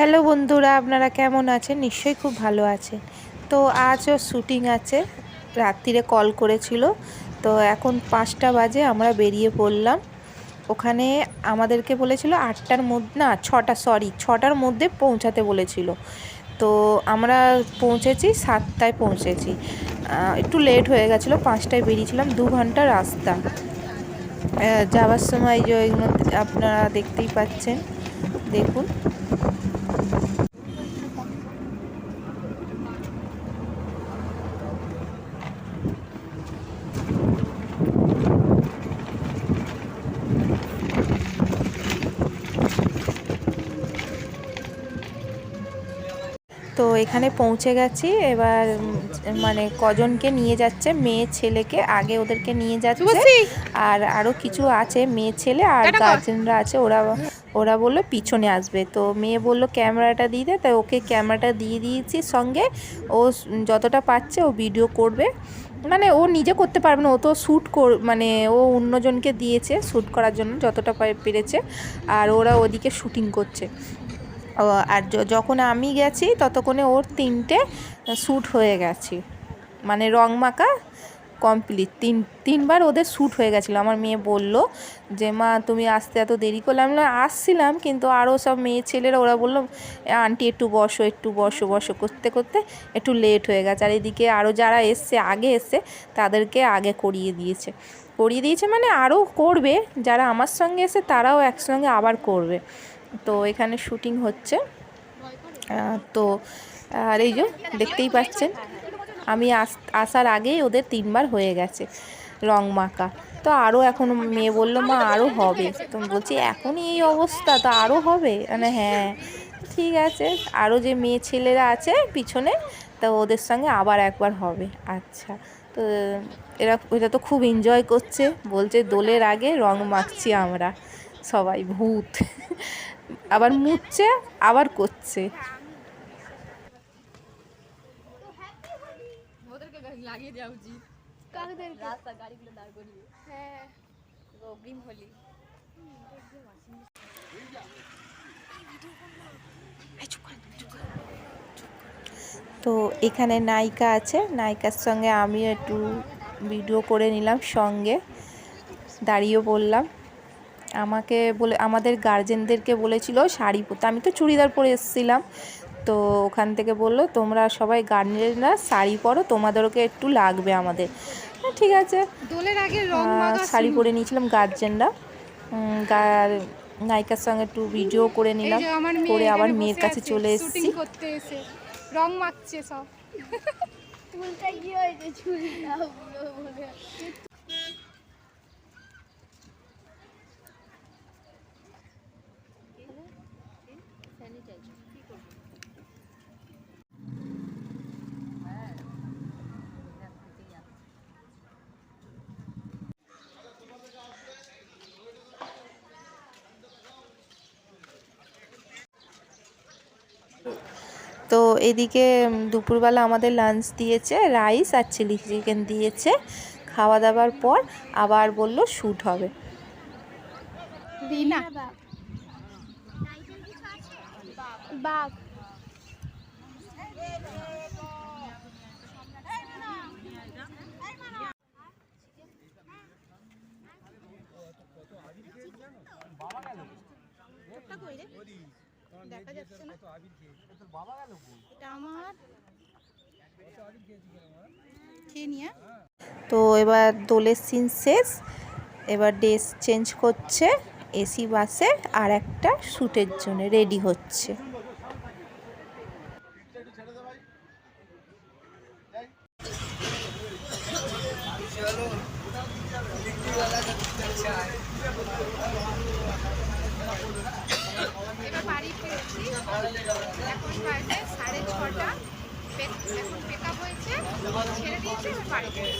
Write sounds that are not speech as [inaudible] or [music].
Hello বন্ধুরা, আপনারা কেমন আছেন? নিশ্চয়ই খুব ভালো আছেন। তো আজও শ্যুটিং আছে, রাত্রিরে কল করেছিল। তো এখন পাঁচটা বাজে, আমরা বেরিয়ে পড়লাম। ওখানে আমাদেরকে বলেছিল আটটার মধ্যে, না, ছটা সরি ছটার মধ্যে পৌঁছাতে বলেছিল। তো আমরা পৌঁছেছি, সাতটায় পৌঁছেছি। একটু লেট হয়ে গেছিল, পাঁচটায় বেরিয়েছিলাম, দু ঘণ্টা রাস্তা। যাওয়ার সময় যে আপনারা দেখতেই পাচ্ছেন। দেখুন। তো এখানে পৌঁছে গেছি। এবার মানে কজনকে নিয়ে যাচ্ছে মেয়ে ছেলেকে আগে ওদেরকে নিয়ে যাচ্ছে। আর আরও কিছু আছে মেয়ে ছেলে আর গার্জেনরা আছে। ওরা ওরা বলল পিছনে আসবে। তো মেয়ে বলল ক্যামেরাটা দিয়ে দে। তাই ওকে ক্যামেরাটা দিয়ে দিয়েছি সঙ্গে। ও যতটা পাচ্ছে ও ভিডিও করবে। মানে ও নিজে করতে পারবে না। ও তো শ্যুট কর মানে ও অন্যজনকে দিয়েছে শ্যুট করার জন্য যতটা পেরেছে। আর ওরা ওদিকে শুটিং করছে। আর যখন আমি গেছি ততক্ষণে ওর তিনটে শ্যুট হয়ে গেছে। মানে রং মাখা কমপ্লিট তিন তিনবার ওদের শ্যুট হয়ে গেছিল। আমার মেয়ে বলল যে মা তুমি আসতে এত দেরি করলে? আমি বললাম, আসছিলাম কিন্তু আরও সব মেয়ে ছেলেরা ওরা বলল আন্টি একটু বসো একটু বসো বসো। করতে করতে একটু লেট হয়ে গেছে। আর এদিকে আরও যারা এসছে আগে এসছে তাদেরকে আগে করিয়ে দিয়েছে। করিয়ে দিয়েছে মানে আরও করবে। যারা আমার সঙ্গে এসে তারাও একসঙ্গে আবার করবে। তো এখানে শুটিং হচ্ছে। তো, আর এই যে দেখতেই পাচ্ছেন, আমি আস, আসার আগেই ওদের তিনবার হয়ে গেছে রং মাখা। তো আরও এখন মেয়ে বলল, মা, আরও হবে। তো বলছি, এখনই এই অবস্থা, তো আরও হবে? মানে হ্যাঁ ঠিক আছে। আরও যে মেয়ে ছেলেরা আছে পিছনে, তা ওদের সঙ্গে আবার একবার হবে। আচ্ছা তো এরা এটা তো খুব এনজয় করছে। বলছে, দোলের আগে রং মাখছি আমরা। সবাই ভূত। আবার মুছছে আবার করছে। লাগিয়ে হ্যাঁ তো এখানে নায়িকা আছে, নায়িকার সঙ্গে আমিও একটু ভিডিও করে নিলাম সঙ্গে দাঁড়িয়ে পড়লাম আমাকে বলে আমাদের গার্জেনদেরকে বলেছিল শাড়ি পরতে। আমি তো চুড়িদার পরে এসেছিলাম। তো ওখান থেকে বলল তোমরা সবাই গার্জেনরা শাড়ি পরো তোমাদেরকে একটু লাগবে আমাদের। হ্যাঁ, ঠিক আছে। দোলের আগে রং আহ, মাখা শাড়ি পরে নিয়েছিলাম গার্জেনরা নায়িকার সঙ্গে একটু ভিডিও করে নিলাম। করে আবার মেয়ের কাছে চলে এসেছি। রং মাখছে সব। [laughs] এদিকে দুপুরবেলা আমাদের লাঞ্চ দিয়েছে রাইস আর চিলি চিকেন দিয়েছে। খাওয়া দাওয়ার পর আবার বলল শ্যুট হবে। রিনা? বাঘ। দেখা যাচ্ছে না। এটা আমার। খেয়ে নিয়ে। তো এবার দোলের সিন শেষ। এবার ড্রেস চেঞ্জ করছে এসি বাসে আর একটা শ্যুটের জন্য রেডি হচ্ছে বাড়ি ফিরেছি এখন বাজে সাড়ে ছটা পে- এখন পেক আপ হয়েছে ছেড়ে দিয়েছে এবার বাড়ি চল